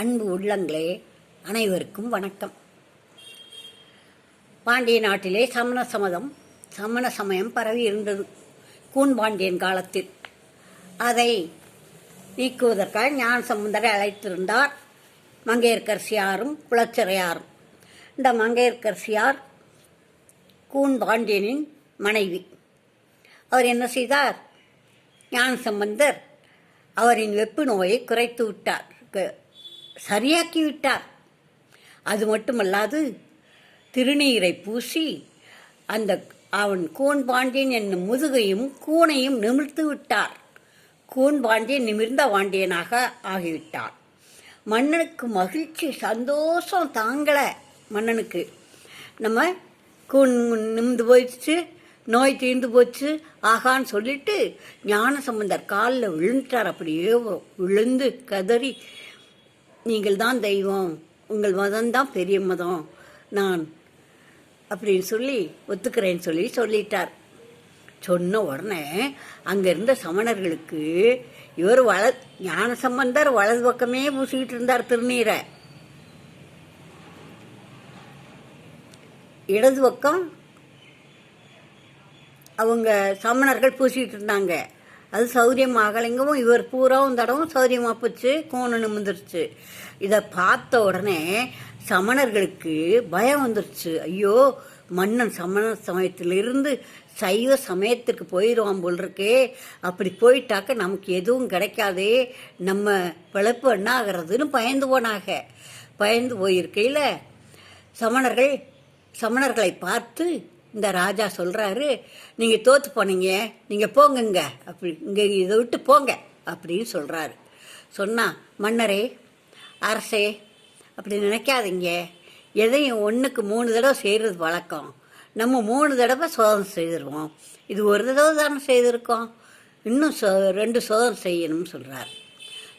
அன்பு உள்ளங்களே அனைவருக்கும் வணக்கம். பாண்டிய நாட்டிலே சமண சமதம் சமண சமயம் பரவி இருந்தது கூன் பாண்டியன் காலத்தில். அதை நீக்குவதற்காக ஞான சம்பந்தரை அழைத்திருந்தார் மங்கையர்கரசியாரும் குலச்சிறையாரும். இந்த மங்கையர்கரசியார் கூன் பாண்டியனின் மனைவி. அவர் என்ன செய்தார்? ஞான சம்பந்தர் அவரின் வெப்பு நோயை குறைத்து விட்டார். சரியாக்கிவிட்டார் சரியாக்கி அது மட்டுமல்லாது திருநீரை பூசி அந்த அவன் கூன் பாண்டியன் என்னும் முதுகையும் கூனையும் நிமிர்த்து விட்டார். கூன் பாண்டியன் நிமிர்ந்த பாண்டியனாக ஆகிவிட்டார் மன்னனுக்கு மகிழ்ச்சி சந்தோஷம் தாங்கலை மன்னனுக்கு. நம்ம கூன் நிமிந்து போயிடுச்சு நோய் தீர்ந்து போச்சு ஆகான்னு சொல்லிட்டு ஞான சம்பந்தர் காலில் விழுந்துட்டார். அப்படியே விழுந்து கதறி நீங்கள் தான் தெய்வம். உங்கள் மதம் தான் பெரிய மதம். நான் அப்படின்னு சொல்லி ஒத்துக்கிறேன்னு சொல்லி சொல்லிட்டார். சொன்ன உடனே அங்கே இருந்த சமணர்களுக்கு இவர் வல ஞான சம்பந்தர் வலது பக்கமே பூசிக்கிட்டு இருந்தார் திருநீரை. இடது பக்கம் அவங்க சமணர்கள் பூசிக்கிட்டு இருந்தாங்க. அது சௌரியம் ஆகலைங்கவும் இவர் பூராவும் தடவும் சௌரியமாக போச்சு கோணனு நிமிந்துருச்சு இதை பார்த்த உடனே சமணர்களுக்கு பயம் வந்துருச்சு. ஐயோ மன்னன் சமண சமயத்திலிருந்து சைவ சமயத்துக்கு போயிடுவான் போல் இருக்கே அப்படி போயிட்டாக்க நமக்கு எதுவும் கிடைக்காதே. நம்ம பிழைப்பு என்ன ஆகிறதுன்னு பயந்து போனாக. பயந்து போயிருக்கையில் சமணர்கள் சமணர்களை பார்த்து இந்த ராஜா சொல்கிறாரு நீங்கள் தோற்று போனீங்க நீங்கள் போங்கங்க அப்படி இங்கே இதை விட்டு போங்க அப்படின்னு சொல்கிறாரு சொன்னால் மன்னரே அரசே அப்படி நினைக்காதீங்க. எதையும் ஒன்றுக்கு மூணு தடவை செய்கிறது வழக்கம். நம்ம மூணு தடவை சோதனை செய்திருவோம். இது ஒரு தடவை தானே செய்திருக்கோம். இன்னும் சோ ரெண்டு சோதனை செய்யணும்னு சொல்கிறார்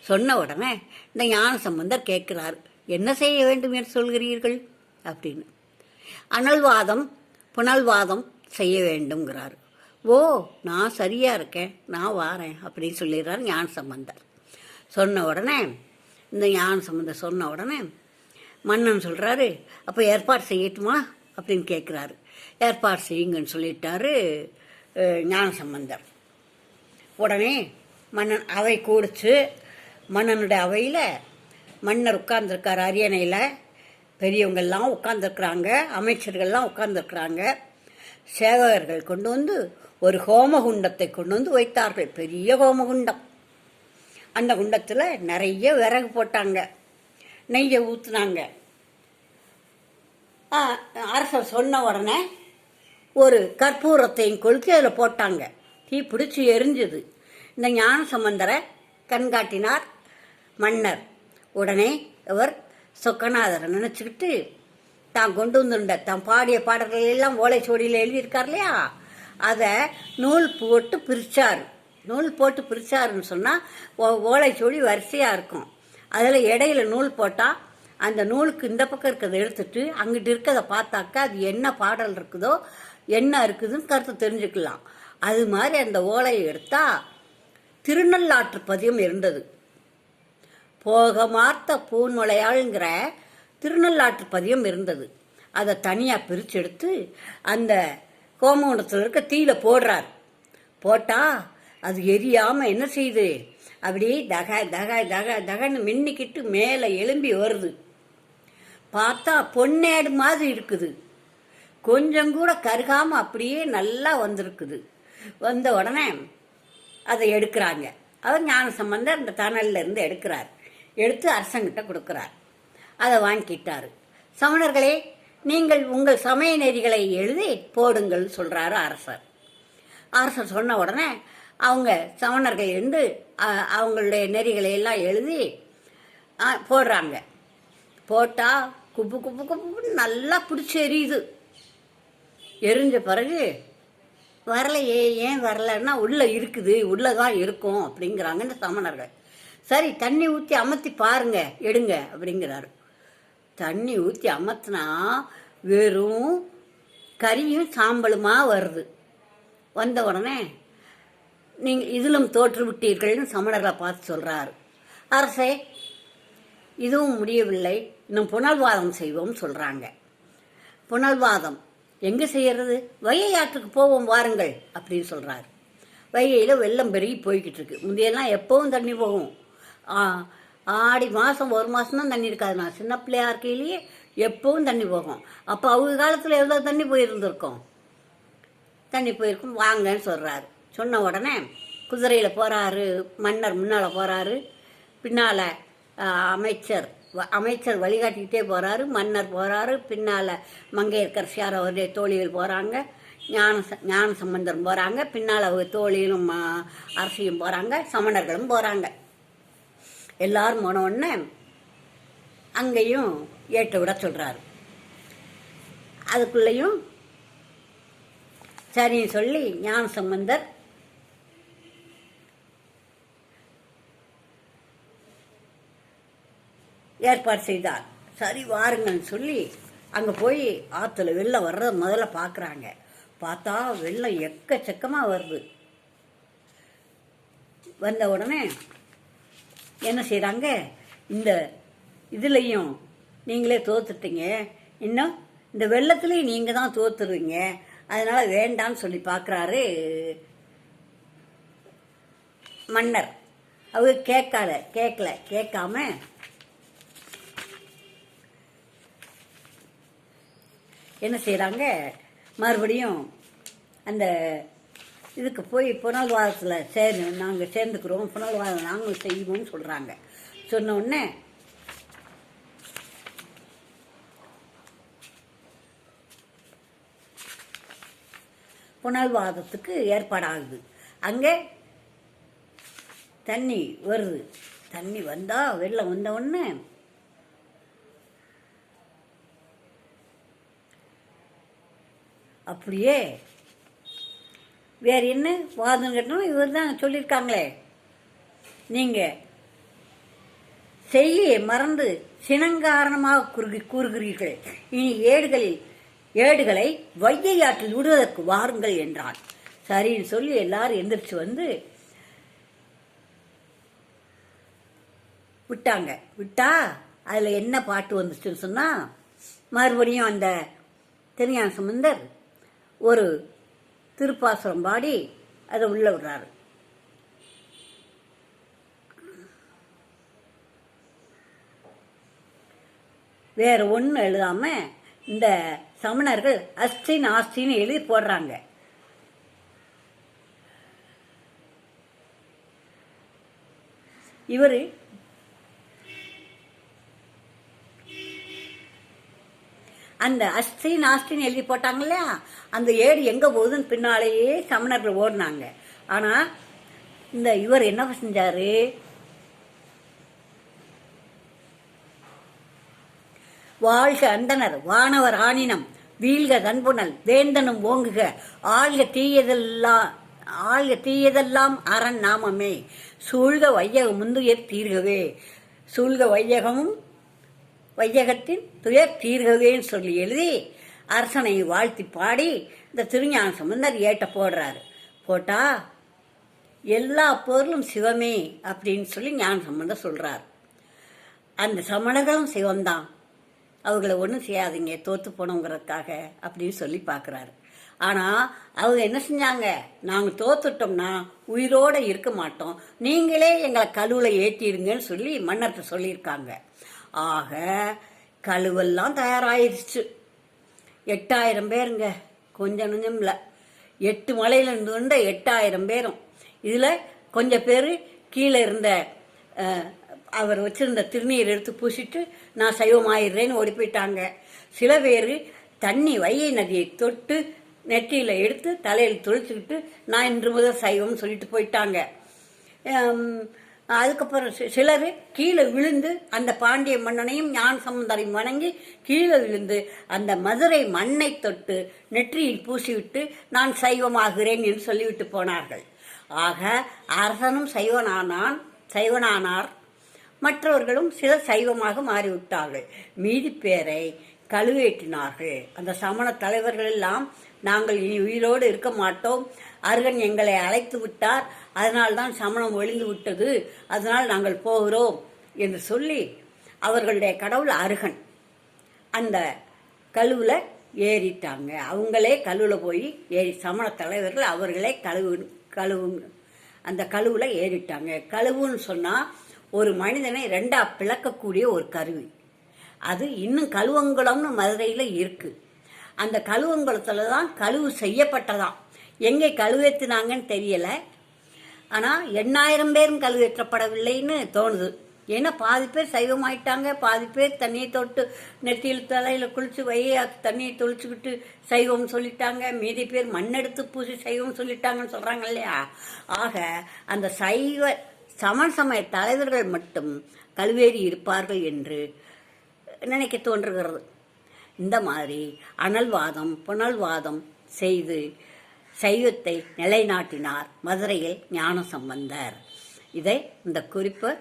சொன்ன உடனே இந்த ஞான சம்பந்தர் கேட்குறார் என்ன செய்ய வேண்டும் என்று சொல்கிறீர்கள்? அப்படின்னு. அனல்வாதம் புனல்வாதம் செய்ய வேண்டும்ங்கிறாரு. ஓ நான் சரியா இருக்கேன். நான் வாரேன் அப்படின்னு சொல்லிடுறாரு ஞான சம்பந்தர். சொன்ன உடனே இந்த ஞான சம்பந்தர் சொன்ன உடனே மன்னன் சொல்கிறாரு அப்போ ஏற்பாடு செய்யட்டுமா? அப்படின்னு கேட்குறாரு ஏற்பாடு செய்யுங்கன்னு சொல்லிட்டாரு ஞான சம்பந்தர். உடனே மன்னன் அவை கூடிச்சு. மன்னனுடைய அவையில் மன்னர் உட்கார்ந்துருக்கார் அரியணையில். பெரியவங்கள்லாம் உட்கார்ந்துருக்குறாங்க அமைச்சர்கள்லாம் உட்கார்ந்துருக்குறாங்க. சேவகர்கள் கொண்டு வந்து ஒரு ஹோமகுண்டத்தை கொண்டு வந்து வைத்தார்கள். பெரிய ஹோமகுண்டம். அந்த குண்டத்தில் நிறைய விறகு போட்டாங்க. நெய்யை ஊற்றுனாங்க அரசர் சொன்ன உடனே ஒரு கற்பூரத்தையும் கொளுத்தி அதில் போட்டாங்க. தீ பிடிச்சி எரிஞ்சுது. இந்த ஞான சம்பந்தரை கண்காட்டினார் மன்னர். உடனே அவர் சொக்கநாதரை நினச்சிக்கிட்டு தான் கொண்டு வந்துருந்த தான் பாடிய பாடல்கள் எல்லாம் ஓலைச்சுவடியில் எழுதியிருக்கார் இல்லையா? அதை நூல் போட்டு பிரிச்சார். நூல் போட்டு பிரிச்சாருன்னு சொன்னால் ஓலைச்சுவடி வரிசையாக இருக்கும். அதில் இடையில நூல் போட்டால் அந்த நூலுக்கு இந்த பக்கம் இருக்கிறத எடுத்துட்டு அங்கிட்டு இருக்கிறத பார்த்தாக்கா அது என்ன பாடல் இருக்குதோ என்ன இருக்குதுன்னு கருத்து தெரிஞ்சுக்கலாம். அது மாதிரி அந்த ஓலையை எடுத்தால் திருநள்ளாற்று பதியம் இருந்தது. போக மார்த்த திருநள்ளாற்று பதியம் இருந்தது. அதை தனியாக பிரித்து எடுத்து அந்த கோமகுண்டத்தில் இருக்க தீயில போடுறார். போட்டா அது எரியாமல் என்ன செய்யுது? அப்படியே தக தக தக தகன்னு மின்னிக்கிட்டு மேலே எழும்பி வருது. பார்த்தா பொன்னேடு மாதிரி இருக்குது. கொஞ்சம் கூட கருகாமல் அப்படியே நல்லா வந்திருக்குது. வந்த உடனே அதை எடுக்கிறாங்க. அவர் ஞான சம்பந்தம் இந்த தணல்லேருந்து எடுக்கிறார். எடுத்து அரசங்கிட்ட கொடுக்குறார். அதை வாங்கிட்டார். சமணர்களே நீங்கள் உங்கள் சமய நெறிகளை எழுதி போடுங்கள் சொல்கிறாரு அரசர். அரசர் சொன்ன உடனே அவங்க சமணர்கள் இருந்து அவங்களுடைய நெறிகளை எல்லாம் எழுதி போடுறாங்க. போட்டால் குப்பு குப்பு குப்புன்னு நல்லா பிடிச்சி எரியுது. எரிஞ்ச பிறகு வரலையே ஏன் வரலன்னா உள்ளே இருக்குது உள்ளே தான் இருக்கும் அப்படிங்கிறாங்க இந்த சமணர்கள். சரி தண்ணி ஊற்றி அமர்த்தி பாருங்க எடுங்க அப்படிங்கிறாரு. தண்ணி ஊற்றி அமர்த்தினா வெறும் கறியும் சாம்பலுமா வருது. வந்த உடனே நீங்கள் இதிலும் தோற்று விட்டீர்கள்னு சமணர்களை பார்த்து சொல்கிறாரு அரசே இதுவும் முடியவில்லை இன்னும் புனல்வாதம் செய்வோம் சொல்கிறாங்க புனல்வாதம் எங்கே செய்யறது? வைகை ஆற்றுக்கு போவோம் வாருங்கள் அப்படின்னு சொல்கிறாரு வைகையில வெள்ளம் பெருகி போய்கிட்டு இருக்கு. முந்தையெல்லாம் எப்பவும் தண்ணி போகும். ஆடி மாதம் ஒரு மாதம் தான் தண்ணி இருக்காது. நான் சின்ன பிள்ளையா இருக்கையிலேயே எப்பவும் தண்ணி போகும். அப்போ அவங்க காலத்தில் எவ்வளோ தண்ணி போயிருந்திருக்கோம்? தண்ணி போயிருக்கும். வாங்கன்னு சொல்கிறாரு சொன்ன உடனே குதிரையில் போகிறாரு மன்னர் முன்னால் போகிறாரு பின்னால் அமைச்சர் வ- அமைச்சர் வழிகாட்டிக்கிட்டே போகிறாரு மன்னர் போகிறாரு பின்னால் மங்கையர்கரசியார் அவருடைய தோழிகள் போகிறாங்க ஞான ஞான சம்பந்தரும் போகிறாங்க பின்னால் அவங்க தோழியிலும் அரசியும் போகிறாங்க சமணர்களும் போகிறாங்க எல்லாரும் போன உடனே அங்கேயும் ஏற்ற விட சொல்கிறாரு அதுக்குள்ளேயும் சரின்னு சொல்லி ஞான சம்பந்தர் ஏற்பாடு செய்தார். சரி வாருங்கன்னு சொல்லி அங்கே போய் ஆற்றுல வெள்ளம் வர்றத முதல்ல பார்க்குறாங்க பார்த்தா வெள்ளம் எக்கச்சக்கமாக வருது. வந்த உடனே என்ன செய்கிறாங்க இந்த இதுலேயும் நீங்களே தோத்துட்டீங்க. இன்னும் இந்த வெள்ளத்துலேயும் நீங்கள் தான் தோத்துருவீங்க அதனால் வேண்டாம்னு சொல்லி பார்க்குறாரு மன்னர். அவங்க கேட்கல கேட்கல கேட்காம என்ன செய்கிறாங்க மறுபடியும் அந்த இதுக்கு போய் புனல்வாதத்தில் சேரு நாங்கள் சேர்ந்துக்கிறோம் புனல்வாதம் நாங்களும் செய்வோம்னு சொல்கிறாங்க சொன்ன உடனே புனல்வாதத்துக்கு ஏற்பாடாகுது. அங்கே தண்ணி வருது. தண்ணி வந்தா வெள்ளம் வந்த உடனே அப்படியே வேறு என்ன வாதம் கட்டணும்? இவர் தான் சொல்லியிருக்காங்களே. நீங்கள் செய்ய மறந்து சினங்காரணமாக குறுகி கூறுகிறீர்கள். இனி ஏடுகளில் ஏடுகளை வைகை ஆற்றில் விடுவதற்கு வாருங்கள் என்றான். சரின்னு சொல்லி எல்லாரும் எந்திரிச்சு வந்து விட்டாங்க. விட்டா அதில் என்ன பாட்டு வந்துச்சுன்னு சொன்னால் மறுபடியும் அந்த திருஞான சுமந்தர் ஒரு திருப்பாசுரம் பாடி அதை உள்ள விடுறாரு. வேற ஒன்றும் எழுதாம இந்த சமணர்கள் அஸ்தின் ஆஸ்தின்னு எழுதி போடுறாங்க. இவர் அந்த அஸ்தி நாஸ்தின்னு எழுதி போட்டாங்க இல்லையா? அந்த ஏடு எங்க போகுதுன்னு பின்னாலேயே சமணர்கள் ஓடினாங்க. ஆனா இந்த இவர் என்ன செஞ்சாரு? வாழ்க அந்தனர் வானவர் ஆணினம் வீழ்க தன்புணல் வேந்தனும் ஓங்குக. ஆழ்க தீயதெல்லாம் ஆழ்க தீயதெல்லாம் அரண் நாமமே. சூழ்க வையகம் முந்துயர் தீர்கவே. சூழ்க வையகமும் வையகத்தின் துயர் தீர்கவேன்னு சொல்லி எழுதி அரசனை வாழ்த்தி பாடி இந்த திருஞான சம்பந்தர் ஏட்ட போடுறாரு. போட்டா எல்லா பொருளும் சிவமே அப்படின்னு சொல்லி ஞான சம்பந்தர் சொல்கிறார் அந்த சமணர்களும் சிவம்தான். அவங்கள ஒன்றும் செய்யாதீங்க தோத்து போனோங்கிறதுக்காக அப்படின்னு சொல்லி பார்க்குறாரு ஆனால் அவங்க என்ன செஞ்சாங்க? நாங்கள் தோத்துட்டோம்னா உயிரோட இருக்க மாட்டோம். நீங்களே எங்களை கழுவில் ஏற்றிடுங்கன்னு சொல்லி மன்னர்கிட்ட சொல்லியிருக்காங்க. ஆக கழுவெல்லாம் தயாராயிருச்சு எட்டாயிரம் பேருங்க. கொஞ்சம் நஞ்சம் இல்லை. எட்டு மலையில இருந்து வந்த எட்டாயிரம் பேரும். இதில் கொஞ்சம் பேர் கீழே இருந்த அவர் வச்சிருந்த திருநீர் எடுத்து பூசிட்டு நான் சைவமாயிடுறேன்னு ஓடி போயிட்டாங்க. சில பேர் தண்ணி வையை நதியை தொட்டு நெற்றியில் எடுத்து தலையில் தொழிச்சுக்கிட்டு நான் இன்று முதல் சைவம்னு சொல்லிட்டு போயிட்டாங்க. அதுக்கப்புறம் சிலர் கீழே விழுந்து அந்த பாண்டிய மன்னனையும் ஞான சம்பந்தரையும் வணங்கி கீழே விழுந்து அந்த மதுரை மண்ணை தொட்டு நெற்றியில் பூசிவிட்டு நான் சைவமாகிறேன் என்று சொல்லிவிட்டு போனார்கள். ஆக அரசனும் சைவனானான் சைவனானார். மற்றவர்களும் சிலர் சைவமாக மாறிவிட்டார்கள். மீதி பேரை கழுவேற்றினார்கள். அந்த சமண தலைவர்கள் எல்லாம் நாங்கள் இனி உயிரோடு இருக்க மாட்டோம். அருகன் எங்களை அழைத்து விட்டார். அதனால்தான் சமணம் ஒழிந்து விட்டது. அதனால் நாங்கள் போகிறோம் என்று சொல்லி அவர்களுடைய கடவுள் அருகன் அந்த கழுவில் ஏறிட்டாங்க. அவங்களே கழுவில் போய் ஏறி சமண தலைவர்கள் அவர்களே கழுவு கழுவு அந்த கழுவில் ஏறிட்டாங்க. கழுவுன்னு சொன்னால் ஒரு மனிதனை ரெண்டாக பிளக்கக்கூடிய ஒரு கருவி. அது இன்னும் கழுவங்குளம்னு மதுரையில் இருக்குது அந்த கழுவங்குளத்தில் தான் கழுவு செய்யப்பட்டதாம். எங்கே கழுவேற்றினாங்கன்னு தெரியலை. ஆனால் எண்ணாயிரம் பேரும் கழுவேற்றப்படவில்லைன்னு தோணுது. ஏன்னா பாதி பேர் சைவமாயிட்டாங்க. பாதி பேர் தண்ணியை தொட்டு நெத்தியில் தலையில் குளிச்சு வைய தண்ணியை தொளிச்சுக்கிட்டு சைவம் சொல்லிட்டாங்க. மீதி பேர் மண்ணெடுத்து பூசி சைவம் சொல்லிட்டாங்கன்னு சொல்கிறாங்க இல்லையா? ஆக அந்த சைவ சமண சமய தலைவர்கள் மட்டும் கழுவேறி இருப்பார்கள் என்று நினைக்க தோன்றுகிறது. இந்த மாதிரி அனல்வாதம் புனல்வாதம் செய்து சைவத்தை நிலைநாட்டினார். மதுரையில் ஞான சம்பந்தர் இதை இந்த குறிப்பு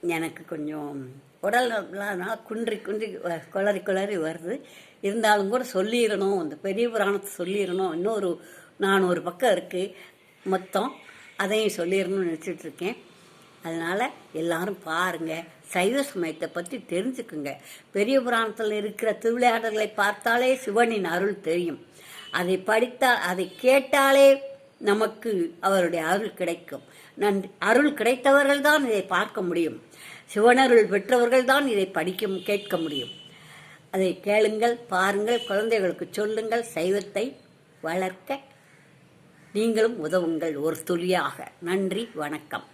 எனக்கு கொஞ்சம் உடல் குன்றி குன்றி வ- குளறி குளறி வருது. இருந்தாலும் கூட சொல்லிடணும். இந்த பெரிய புராணத்தை சொல்லிடணும். இன்னொரு நானூறு பக்கம் இருக்குது மொத்தம் அதையும் சொல்லிடணும்னு நினச்சிட்டு இருக்கேன். அதனால் எல்லாரும் பாருங்கள் சைவ சமயத்தை பற்றி தெரிஞ்சுக்குங்க. பெரிய புராணத்தில் இருக்கிற திருவிளையாடல்களை பார்த்தாலே சிவனின் அருள் தெரியும். அதை படித்தால் அதை கேட்டாலே நமக்கு அவருடைய அருள் கிடைக்கும். நன்றி அருள் கிடைத்தவர்கள் தான் இதை பார்க்க முடியும். சிவனருள் பெற்றவர்கள் தான் இதை படிக்க கேட்க முடியும். அதை கேளுங்கள் பாருங்கள் குழந்தைகளுக்கு சொல்லுங்கள் சைவத்தை வளர்க்க நீங்களும் உதவுங்கள் ஒரு துளியாக. நன்றி வணக்கம்.